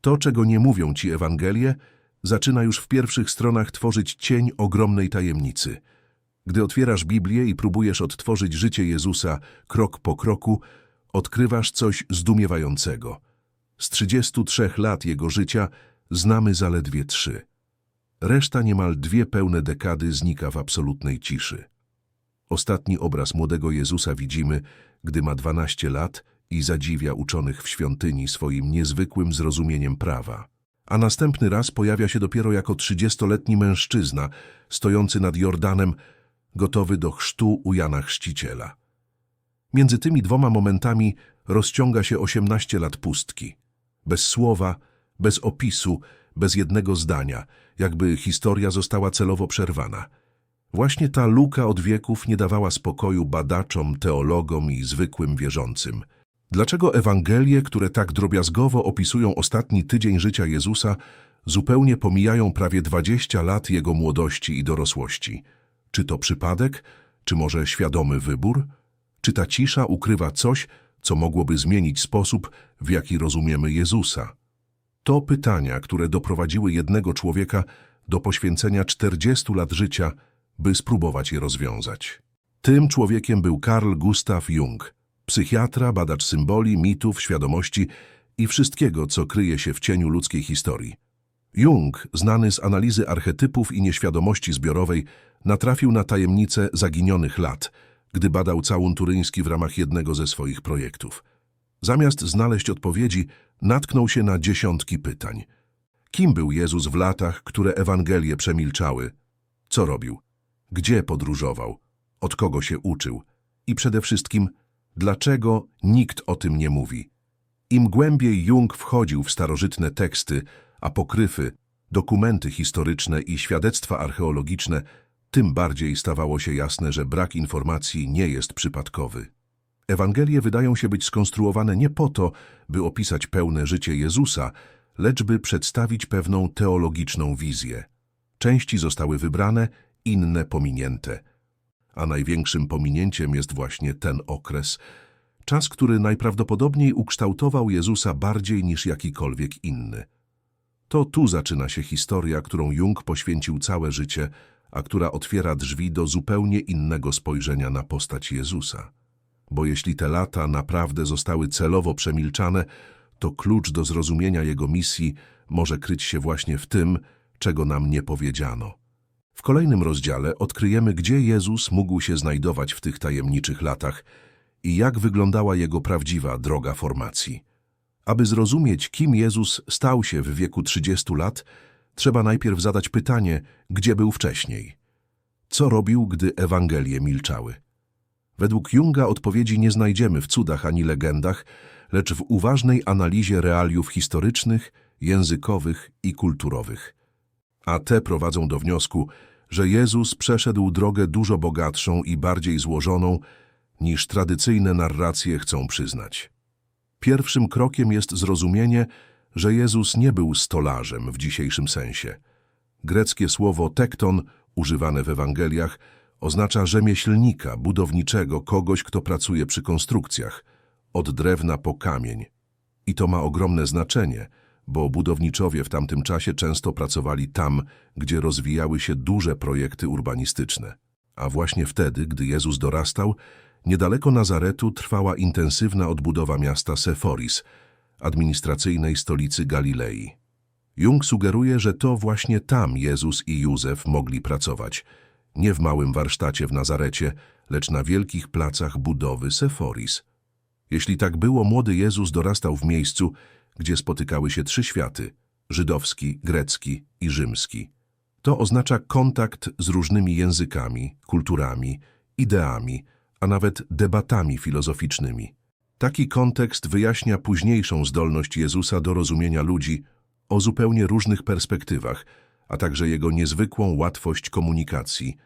To, czego nie mówią ci Ewangelie, zaczyna już w pierwszych stronach tworzyć cień ogromnej tajemnicy. Gdy otwierasz Biblię i próbujesz odtworzyć życie Jezusa krok po kroku, odkrywasz coś zdumiewającego. Z 33 lat Jego życia znamy zaledwie trzy. Reszta niemal dwie pełne dekady znika w absolutnej ciszy. Ostatni obraz młodego Jezusa widzimy, gdy ma 12 lat i zadziwia uczonych w świątyni swoim niezwykłym zrozumieniem prawa. A następny raz pojawia się dopiero jako 30-letni mężczyzna, stojący nad Jordanem, gotowy do chrztu u Jana Chrzciciela. Między tymi dwoma momentami rozciąga się 18 lat pustki. Bez słowa, bez opisu, bez jednego zdania, jakby historia została celowo przerwana. Właśnie ta luka od wieków nie dawała spokoju badaczom, teologom i zwykłym wierzącym. Dlaczego Ewangelie, które tak drobiazgowo opisują ostatni tydzień życia Jezusa, zupełnie pomijają prawie 20 lat Jego młodości i dorosłości? Czy to przypadek, czy może świadomy wybór? Czy ta cisza ukrywa coś, co mogłoby zmienić sposób, w jaki rozumiemy Jezusa? To pytania, które doprowadziły jednego człowieka do poświęcenia 40 lat życia, by spróbować je rozwiązać. Tym człowiekiem był Carl Gustav Jung, psychiatra, badacz symboli, mitów, świadomości i wszystkiego, co kryje się w cieniu ludzkiej historii. Jung, znany z analizy archetypów i nieświadomości zbiorowej, natrafił na tajemnicę zaginionych lat, gdy badał całun turyński w ramach jednego ze swoich projektów. Zamiast znaleźć odpowiedzi, natknął się na dziesiątki pytań. Kim był Jezus w latach, które Ewangelie przemilczały? Co robił? Gdzie podróżował? Od kogo się uczył? I przede wszystkim, dlaczego nikt o tym nie mówi? Im głębiej Jung wchodził w starożytne teksty, apokryfy, dokumenty historyczne i świadectwa archeologiczne, tym bardziej stawało się jasne, że brak informacji nie jest przypadkowy. Ewangelie wydają się być skonstruowane nie po to, by opisać pełne życie Jezusa, lecz by przedstawić pewną teologiczną wizję. Części zostały wybrane, inne pominięte. A największym pominięciem jest właśnie ten okres, czas, który najprawdopodobniej ukształtował Jezusa bardziej niż jakikolwiek inny. To tu zaczyna się historia, którą Jung poświęcił całe życie, a która otwiera drzwi do zupełnie innego spojrzenia na postać Jezusa. Bo jeśli te lata naprawdę zostały celowo przemilczane, to klucz do zrozumienia Jego misji może kryć się właśnie w tym, czego nam nie powiedziano. W kolejnym rozdziale odkryjemy, gdzie Jezus mógł się znajdować w tych tajemniczych latach i jak wyglądała Jego prawdziwa droga formacji. Aby zrozumieć, kim Jezus stał się w wieku 30 lat, trzeba najpierw zadać pytanie, gdzie był wcześniej. Co robił, gdy Ewangelie milczały? Według Junga odpowiedzi nie znajdziemy w cudach ani legendach, lecz w uważnej analizie realiów historycznych, językowych i kulturowych. A te prowadzą do wniosku, że Jezus przeszedł drogę dużo bogatszą i bardziej złożoną, niż tradycyjne narracje chcą przyznać. Pierwszym krokiem jest zrozumienie, że Jezus nie był stolarzem w dzisiejszym sensie. Greckie słowo tekton, używane w Ewangeliach, oznacza rzemieślnika, budowniczego, kogoś, kto pracuje przy konstrukcjach, od drewna po kamień. I to ma ogromne znaczenie, bo budowniczowie w tamtym czasie często pracowali tam, gdzie rozwijały się duże projekty urbanistyczne. A właśnie wtedy, gdy Jezus dorastał, niedaleko Nazaretu trwała intensywna odbudowa miasta Seforis, administracyjnej stolicy Galilei. Jung sugeruje, że to właśnie tam Jezus i Józef mogli pracować, nie w małym warsztacie w Nazarecie, lecz na wielkich placach budowy Seforis. Jeśli tak było, młody Jezus dorastał w miejscu, gdzie spotykały się trzy światy – żydowski, grecki i rzymski. To oznacza kontakt z różnymi językami, kulturami, ideami, a nawet debatami filozoficznymi. Taki kontekst wyjaśnia późniejszą zdolność Jezusa do rozumienia ludzi o zupełnie różnych perspektywach, a także jego niezwykłą łatwość komunikacji.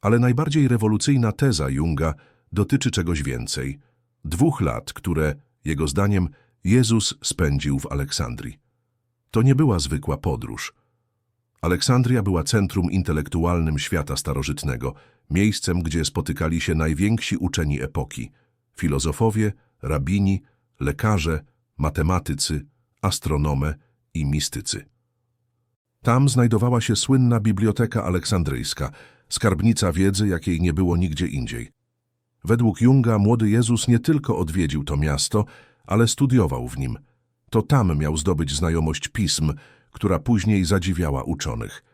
Ale najbardziej rewolucyjna teza Junga dotyczy czegoś więcej. Dwóch lat, które, jego zdaniem, Jezus spędził w Aleksandrii. To nie była zwykła podróż. Aleksandria była centrum intelektualnym świata starożytnego, miejscem, gdzie spotykali się najwięksi uczeni epoki – filozofowie, rabini, lekarze, matematycy, astronome i mistycy. Tam znajdowała się słynna Biblioteka Aleksandryjska, skarbnica wiedzy, jakiej nie było nigdzie indziej. Według Junga młody Jezus nie tylko odwiedził to miasto, ale studiował w nim. To tam miał zdobyć znajomość pism, która później zadziwiała uczonych.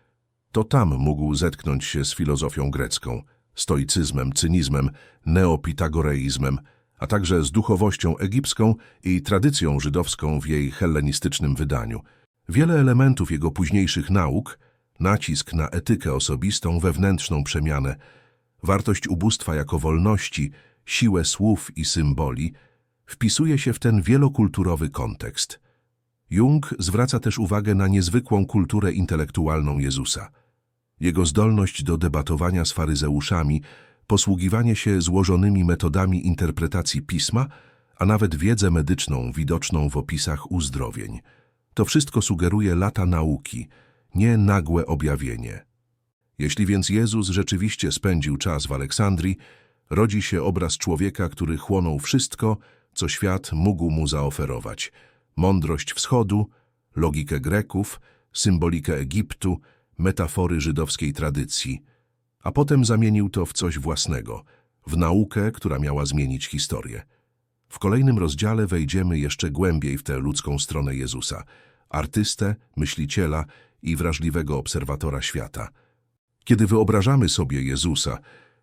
To tam mógł zetknąć się z filozofią grecką, stoicyzmem, cynizmem, neopitagoreizmem, a także z duchowością egipską i tradycją żydowską w jej hellenistycznym wydaniu. Wiele elementów jego późniejszych nauk, nacisk na etykę osobistą, wewnętrzną przemianę, wartość ubóstwa jako wolności, siłę słów i symboli, wpisuje się w ten wielokulturowy kontekst. Jung zwraca też uwagę na niezwykłą kulturę intelektualną Jezusa. Jego zdolność do debatowania z faryzeuszami, posługiwanie się złożonymi metodami interpretacji pisma, a nawet wiedzę medyczną widoczną w opisach uzdrowień. To wszystko sugeruje lata nauki, nie nagłe objawienie. Jeśli więc Jezus rzeczywiście spędził czas w Aleksandrii, rodzi się obraz człowieka, który chłonął wszystko, co świat mógł mu zaoferować. Mądrość wschodu, logikę Greków, symbolikę Egiptu, metafory żydowskiej tradycji. A potem zamienił to w coś własnego, w naukę, która miała zmienić historię. W kolejnym rozdziale wejdziemy jeszcze głębiej w tę ludzką stronę Jezusa, artystę, myśliciela i wrażliwego obserwatora świata. Kiedy wyobrażamy sobie Jezusa,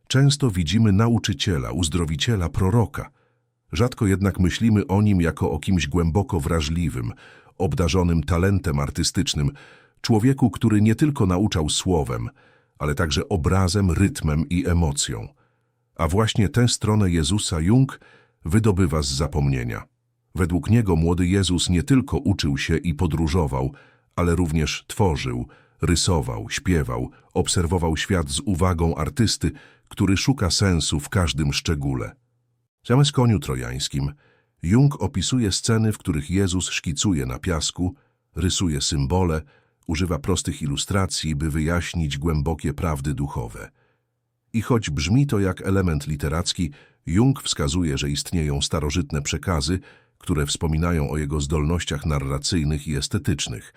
często widzimy nauczyciela, uzdrowiciela, proroka. Rzadko jednak myślimy o nim jako o kimś głęboko wrażliwym, obdarzonym talentem artystycznym, człowieku, który nie tylko nauczał słowem, ale także obrazem, rytmem i emocją. A właśnie tę stronę Jezusa Jung wydobywa z zapomnienia. Według niego młody Jezus nie tylko uczył się i podróżował, ale również tworzył, rysował, śpiewał, obserwował świat z uwagą artysty, który szuka sensu w każdym szczególe. Zamiast koniu trojańskim, Jung opisuje sceny, w których Jezus szkicuje na piasku, rysuje symbole, używa prostych ilustracji, by wyjaśnić głębokie prawdy duchowe. I choć brzmi to jak element literacki, Jung wskazuje, że istnieją starożytne przekazy, które wspominają o jego zdolnościach narracyjnych i estetycznych.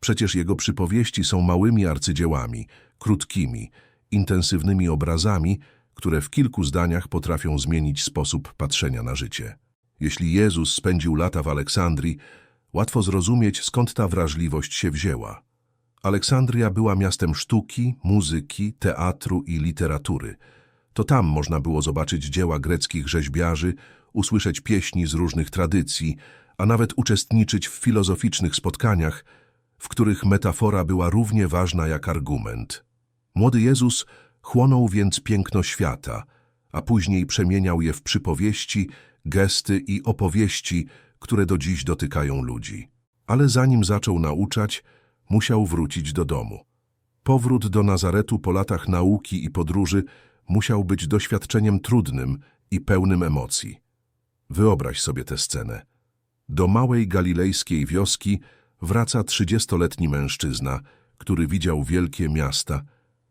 Przecież jego przypowieści są małymi arcydziełami, krótkimi, intensywnymi obrazami, które w kilku zdaniach potrafią zmienić sposób patrzenia na życie. Jeśli Jezus spędził lata w Aleksandrii, łatwo zrozumieć, skąd ta wrażliwość się wzięła. Aleksandria była miastem sztuki, muzyki, teatru i literatury. To tam można było zobaczyć dzieła greckich rzeźbiarzy, usłyszeć pieśni z różnych tradycji, a nawet uczestniczyć w filozoficznych spotkaniach, w których metafora była równie ważna jak argument. Młody Jezus chłonął więc piękno świata, a później przemieniał je w przypowieści, gesty i opowieści, które do dziś dotykają ludzi. Ale zanim zaczął nauczać, musiał wrócić do domu. Powrót do Nazaretu po latach nauki i podróży musiał być doświadczeniem trudnym i pełnym emocji. Wyobraź sobie tę scenę. Do małej galilejskiej wioski wraca trzydziestoletni mężczyzna, który widział wielkie miasta,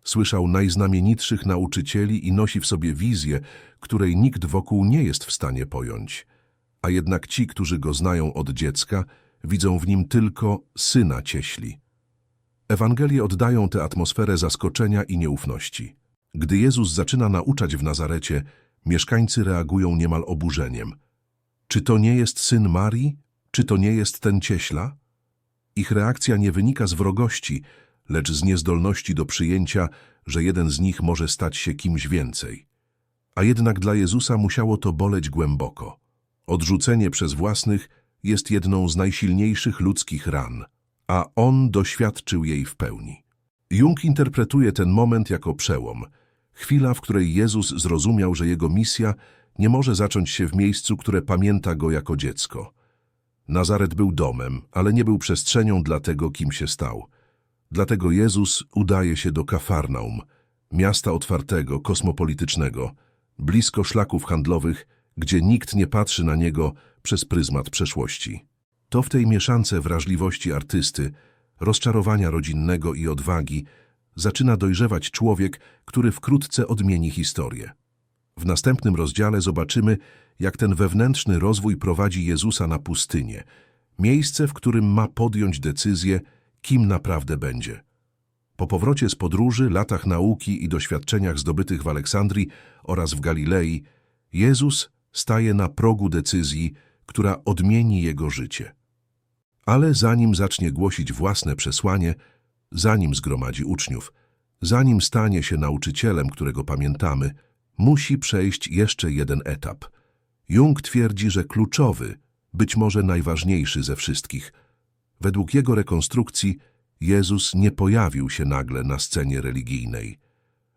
słyszał najznamienitszych nauczycieli i nosi w sobie wizję, której nikt wokół nie jest w stanie pojąć. A jednak ci, którzy go znają od dziecka, widzą w nim tylko syna cieśli. Ewangelie oddają tę atmosferę zaskoczenia i nieufności. Gdy Jezus zaczyna nauczać w Nazarecie, mieszkańcy reagują niemal oburzeniem. Czy to nie jest syn Marii? Czy to nie jest ten cieśla? Ich reakcja nie wynika z wrogości, lecz z niezdolności do przyjęcia, że jeden z nich może stać się kimś więcej. A jednak dla Jezusa musiało to boleć głęboko. Odrzucenie przez własnych jest jedną z najsilniejszych ludzkich ran, a On doświadczył jej w pełni. Jung interpretuje ten moment jako przełom, chwila, w której Jezus zrozumiał, że jego misja nie może zacząć się w miejscu, które pamięta go jako dziecko. Nazaret był domem, ale nie był przestrzenią dla tego, kim się stał. Dlatego Jezus udaje się do Kafarnaum, miasta otwartego, kosmopolitycznego, blisko szlaków handlowych, gdzie nikt nie patrzy na niego przez pryzmat przeszłości. To w tej mieszance wrażliwości artysty, rozczarowania rodzinnego i odwagi zaczyna dojrzewać człowiek, który wkrótce odmieni historię. W następnym rozdziale zobaczymy, jak ten wewnętrzny rozwój prowadzi Jezusa na pustynię, Miejsce, w którym ma podjąć decyzję, kim naprawdę będzie. Po powrocie z podróży, latach nauki i doświadczeniach zdobytych w Aleksandrii oraz w Galilei, Jezus staje na progu decyzji, która odmieni jego życie. Ale zanim zacznie głosić własne przesłanie, zanim zgromadzi uczniów, zanim stanie się nauczycielem, którego pamiętamy, musi przejść jeszcze jeden etap. Jung twierdzi, że kluczowy, być może najważniejszy ze wszystkich. Według jego rekonstrukcji Jezus nie pojawił się nagle na scenie religijnej.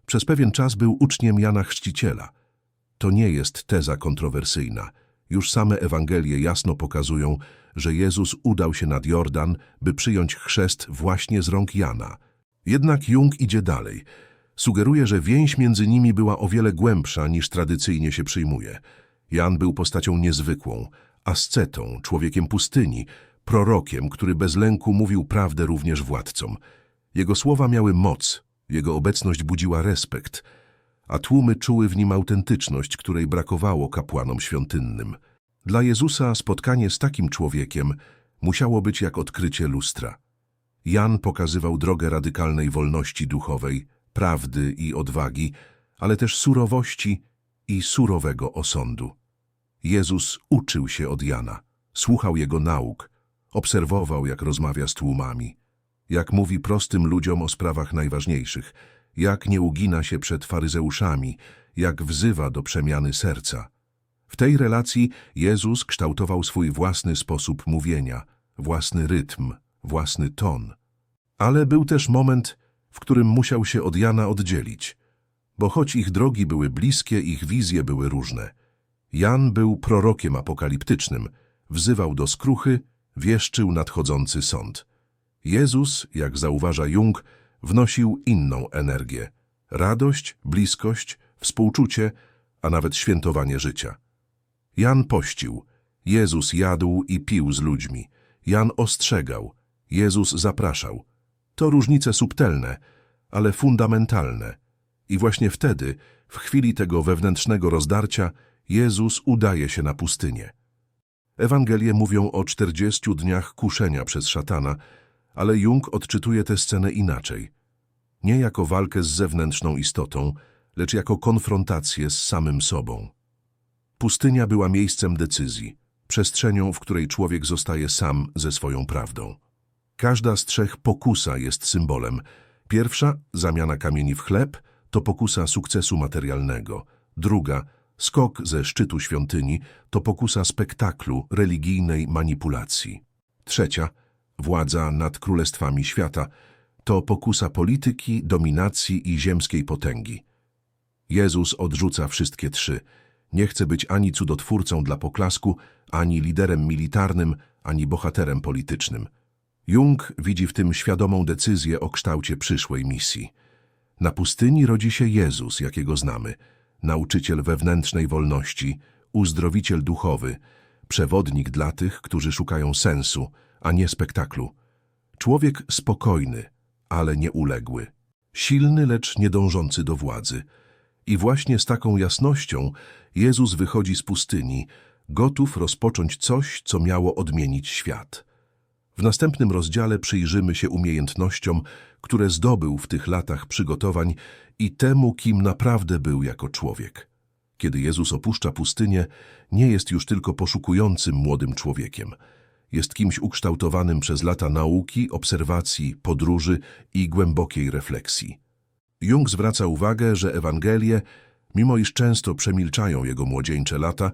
Przez pewien czas był uczniem Jana Chrzciciela. To nie jest teza kontrowersyjna. Już same Ewangelie jasno pokazują, że Jezus udał się nad Jordan, by przyjąć chrzest właśnie z rąk Jana. Jednak Jung idzie dalej. Sugeruje, że więź między nimi była o wiele głębsza niż tradycyjnie się przyjmuje. Jan był postacią niezwykłą, ascetą, człowiekiem pustyni, prorokiem, który bez lęku mówił prawdę również władcom. Jego słowa miały moc, jego obecność budziła respekt, a tłumy czuły w nim autentyczność, której brakowało kapłanom świątynnym. Dla Jezusa spotkanie z takim człowiekiem musiało być jak odkrycie lustra. Jan pokazywał drogę radykalnej wolności duchowej, prawdy i odwagi, ale też surowości i surowego osądu. Jezus uczył się od Jana, słuchał jego nauk, obserwował, jak rozmawia z tłumami, jak mówi prostym ludziom o sprawach najważniejszych, jak nie ugina się przed faryzeuszami, jak wzywa do przemiany serca. W tej relacji Jezus kształtował swój własny sposób mówienia, własny rytm, własny ton. Ale był też moment, w którym musiał się od Jana oddzielić, bo choć ich drogi były bliskie, ich wizje były różne. Jan był prorokiem apokaliptycznym, wzywał do skruchy, wieszczył nadchodzący sąd. Jezus, jak zauważa Jung, wnosił inną energię. Radość, bliskość, współczucie, a nawet świętowanie życia. Jan pościł, Jezus jadł i pił z ludźmi. Jan ostrzegał, Jezus zapraszał. To różnice subtelne, ale fundamentalne. I właśnie wtedy, w chwili tego wewnętrznego rozdarcia, Jezus udaje się na pustynię. Ewangelie mówią o czterdziestu dniach kuszenia przez szatana, ale Jung odczytuje tę scenę inaczej. Nie jako walkę z zewnętrzną istotą, lecz jako konfrontację z samym sobą. Pustynia była miejscem decyzji, przestrzenią, w której człowiek zostaje sam ze swoją prawdą. Każda z trzech pokusa jest symbolem. Pierwsza, zamiana kamieni w chleb, to pokusa sukcesu materialnego. Druga, skok ze szczytu świątyni, to pokusa spektaklu, religijnej manipulacji. Trzecia, władza nad królestwami świata, to pokusa polityki, dominacji i ziemskiej potęgi. Jezus odrzuca wszystkie trzy. Nie chce być ani cudotwórcą dla poklasku, ani liderem militarnym, ani bohaterem politycznym. Jung widzi w tym świadomą decyzję o kształcie przyszłej misji. Na pustyni rodzi się Jezus, jakiego znamy, nauczyciel wewnętrznej wolności, uzdrowiciel duchowy, przewodnik dla tych, którzy szukają sensu, a nie spektaklu. Człowiek spokojny, ale nieuległy. Silny, lecz nie dążący do władzy. I właśnie z taką jasnością Jezus wychodzi z pustyni, gotów rozpocząć coś, co miało odmienić świat. W następnym rozdziale przyjrzymy się umiejętnościom, które zdobył w tych latach przygotowań i temu, kim naprawdę był jako człowiek. Kiedy Jezus opuszcza pustynię, nie jest już tylko poszukującym młodym człowiekiem. Jest kimś ukształtowanym przez lata nauki, obserwacji, podróży i głębokiej refleksji. Jung zwraca uwagę, że Ewangelie, mimo iż często przemilczają jego młodzieńcze lata,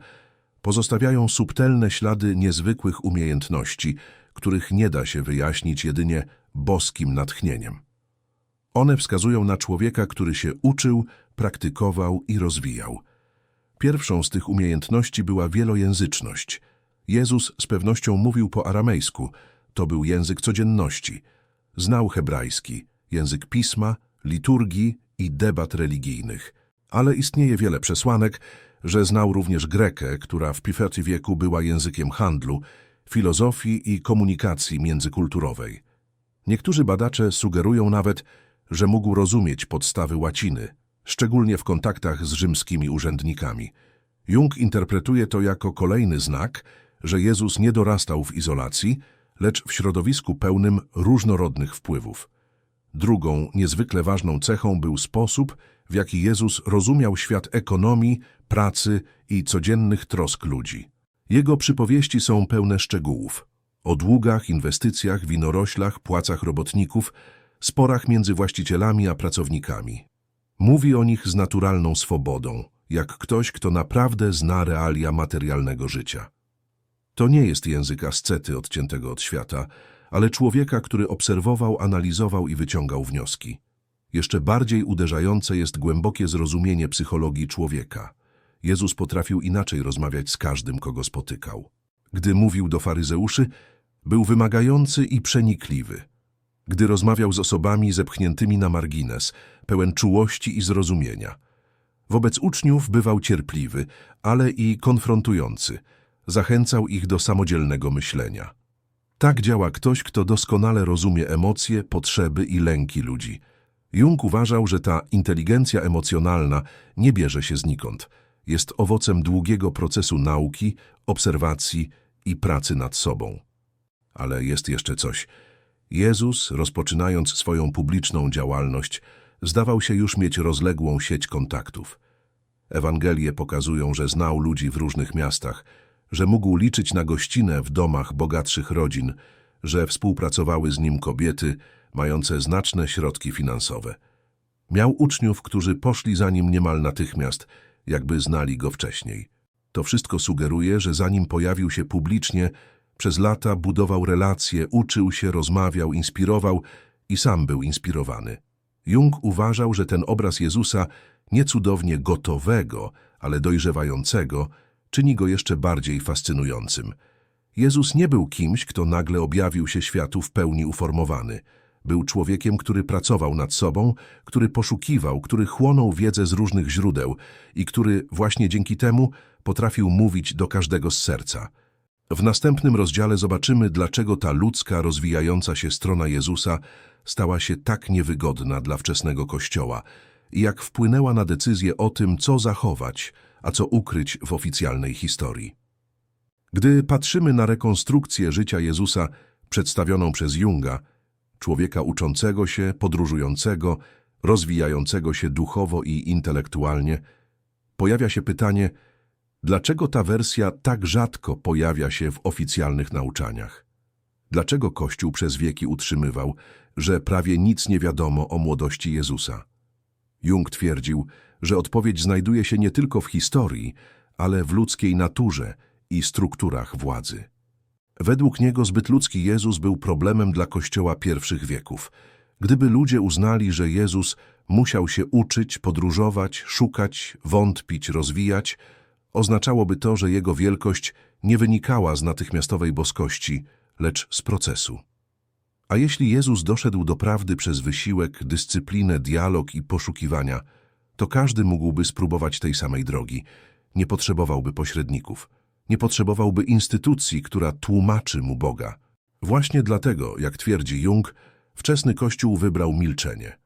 pozostawiają subtelne ślady niezwykłych umiejętności, których nie da się wyjaśnić jedynie boskim natchnieniem. One wskazują na człowieka, który się uczył, praktykował i rozwijał. Pierwszą z tych umiejętności była wielojęzyczność. Jezus z pewnością mówił po aramejsku, to był język codzienności. Znał hebrajski, język pisma, liturgii i debat religijnych. Ale istnieje wiele przesłanek, że znał również grekę, która w V wieku była językiem handlu, filozofii i komunikacji międzykulturowej. Niektórzy badacze sugerują nawet, że mógł rozumieć podstawy łaciny, szczególnie w kontaktach z rzymskimi urzędnikami. Jung interpretuje to jako kolejny znak, że Jezus nie dorastał w izolacji, lecz w środowisku pełnym różnorodnych wpływów. Drugą, niezwykle ważną cechą był sposób, w jaki Jezus rozumiał świat ekonomii, pracy i codziennych trosk ludzi. Jego przypowieści są pełne szczegółów. O długach, inwestycjach, winoroślach, płacach robotników, sporach między właścicielami a pracownikami. Mówi o nich z naturalną swobodą, jak ktoś, kto naprawdę zna realia materialnego życia. To nie jest język ascety odciętego od świata, ale człowieka, który obserwował, analizował i wyciągał wnioski. Jeszcze bardziej uderzające jest głębokie zrozumienie psychologii człowieka. Jezus potrafił inaczej rozmawiać z każdym, kogo spotykał. Gdy mówił do faryzeuszy, był wymagający i przenikliwy. Gdy rozmawiał z osobami zepchniętymi na margines, pełen czułości i zrozumienia. Wobec uczniów bywał cierpliwy, ale i konfrontujący. Zachęcał ich do samodzielnego myślenia. Tak działa ktoś, kto doskonale rozumie emocje, potrzeby i lęki ludzi. Jung uważał, że ta inteligencja emocjonalna nie bierze się znikąd. Jest owocem długiego procesu nauki, obserwacji i pracy nad sobą. Ale jest jeszcze coś. Jezus, rozpoczynając swoją publiczną działalność, zdawał się już mieć rozległą sieć kontaktów. Ewangelie pokazują, że znał ludzi w różnych miastach, że mógł liczyć na gościnę w domach bogatszych rodzin, że współpracowały z nim kobiety mające znaczne środki finansowe. Miał uczniów, którzy poszli za nim niemal natychmiast, jakby znali go wcześniej. To wszystko sugeruje, że zanim pojawił się publicznie, przez lata budował relacje, uczył się, rozmawiał, inspirował i sam był inspirowany. Jung uważał, że ten obraz Jezusa, nie cudownie gotowego, ale dojrzewającego, czyni go jeszcze bardziej fascynującym. Jezus nie był kimś, kto nagle objawił się światu w pełni uformowany. Był człowiekiem, który pracował nad sobą, który poszukiwał, który chłonął wiedzę z różnych źródeł i który właśnie dzięki temu potrafił mówić do każdego z serca. W następnym rozdziale zobaczymy, dlaczego ta ludzka, rozwijająca się strona Jezusa stała się tak niewygodna dla wczesnego Kościoła i jak wpłynęła na decyzję o tym, co zachować, a co ukryć w oficjalnej historii. Gdy patrzymy na rekonstrukcję życia Jezusa przedstawioną przez Junga, człowieka uczącego się, podróżującego, rozwijającego się duchowo i intelektualnie, pojawia się pytanie, dlaczego ta wersja tak rzadko pojawia się w oficjalnych nauczaniach? Dlaczego Kościół przez wieki utrzymywał, że prawie nic nie wiadomo o młodości Jezusa? Jung twierdził, że odpowiedź znajduje się nie tylko w historii, ale w ludzkiej naturze i strukturach władzy. Według niego zbyt ludzki Jezus był problemem dla Kościoła pierwszych wieków. Gdyby ludzie uznali, że Jezus musiał się uczyć, podróżować, szukać, wątpić, rozwijać, oznaczałoby to, że jego wielkość nie wynikała z natychmiastowej boskości, lecz z procesu. A jeśli Jezus doszedł do prawdy przez wysiłek, dyscyplinę, dialog i poszukiwania, to każdy mógłby spróbować tej samej drogi. Nie potrzebowałby pośredników. Nie potrzebowałby instytucji, która tłumaczy mu Boga. Właśnie dlatego, jak twierdzi Jung, wczesny Kościół wybrał milczenie.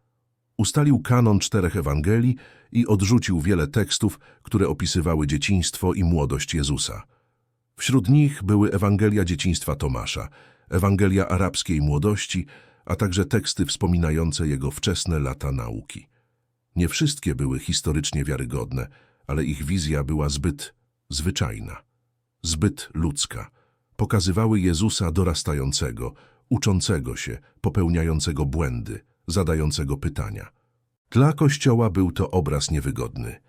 Ustalił kanon czterech Ewangelii i odrzucił wiele tekstów, które opisywały dzieciństwo i młodość Jezusa. Wśród nich były Ewangelia dzieciństwa Tomasza, Ewangelia arabskiej młodości, a także teksty wspominające jego wczesne lata nauki. Nie wszystkie były historycznie wiarygodne, ale ich wizja była zbyt zwyczajna, zbyt ludzka. Pokazywały Jezusa dorastającego, uczącego się, popełniającego błędy, zadającego pytania. Dla Kościoła był to obraz niewygodny.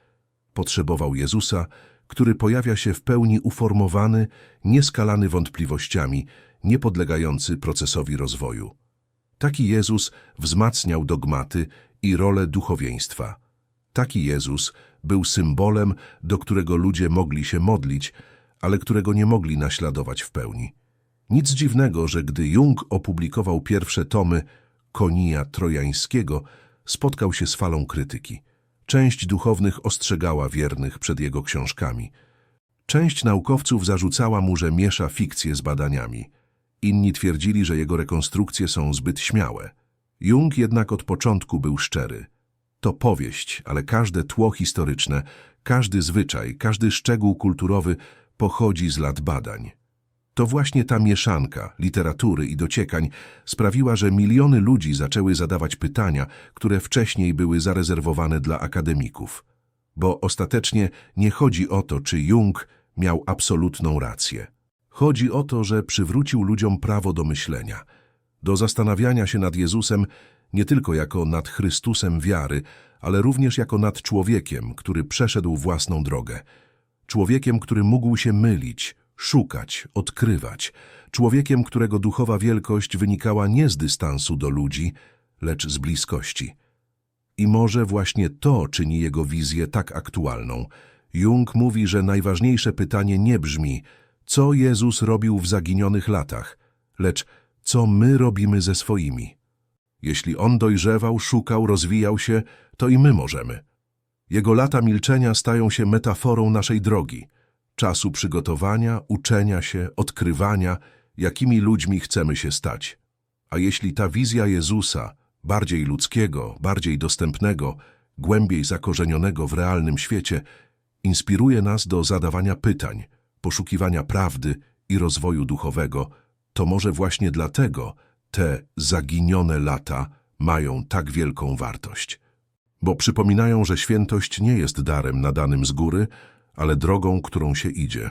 Potrzebował Jezusa, który pojawia się w pełni uformowany, nieskalany wątpliwościami, niepodlegający procesowi rozwoju. Taki Jezus wzmacniał dogmaty i rolę duchowieństwa. Taki Jezus był symbolem, do którego ludzie mogli się modlić, ale którego nie mogli naśladować w pełni. Nic dziwnego, że gdy Jung opublikował pierwsze tomy Konija Trojańskiego, spotkał się z falą krytyki. Część duchownych ostrzegała wiernych przed jego książkami. Część naukowców zarzucała mu, że miesza fikcję z badaniami. Inni twierdzili, że jego rekonstrukcje są zbyt śmiałe. Jung jednak od początku był szczery. To powieść, ale każde tło historyczne, każdy zwyczaj, każdy szczegół kulturowy pochodzi z lat badań. To właśnie ta mieszanka literatury i dociekań sprawiła, że miliony ludzi zaczęły zadawać pytania, które wcześniej były zarezerwowane dla akademików. Bo ostatecznie nie chodzi o to, czy Jung miał absolutną rację. Chodzi o to, że przywrócił ludziom prawo do myślenia, do zastanawiania się nad Jezusem nie tylko jako nad Chrystusem wiary, ale również jako nad człowiekiem, który przeszedł własną drogę. Człowiekiem, który mógł się mylić, szukać, odkrywać. Człowiekiem, którego duchowa wielkość wynikała nie z dystansu do ludzi, lecz z bliskości. I może właśnie to czyni jego wizję tak aktualną. Jung mówi, że najważniejsze pytanie nie brzmi, co Jezus robił w zaginionych latach, lecz co my robimy ze swoimi. Jeśli on dojrzewał, szukał, rozwijał się, to i my możemy. Jego lata milczenia stają się metaforą naszej drogi, czasu przygotowania, uczenia się, odkrywania, jakimi ludźmi chcemy się stać. A jeśli ta wizja Jezusa, bardziej ludzkiego, bardziej dostępnego, głębiej zakorzenionego w realnym świecie, inspiruje nas do zadawania pytań, poszukiwania prawdy i rozwoju duchowego, to może właśnie dlatego te zaginione lata mają tak wielką wartość. Bo przypominają, że świętość nie jest darem nadanym z góry, ale drogą, którą się idzie.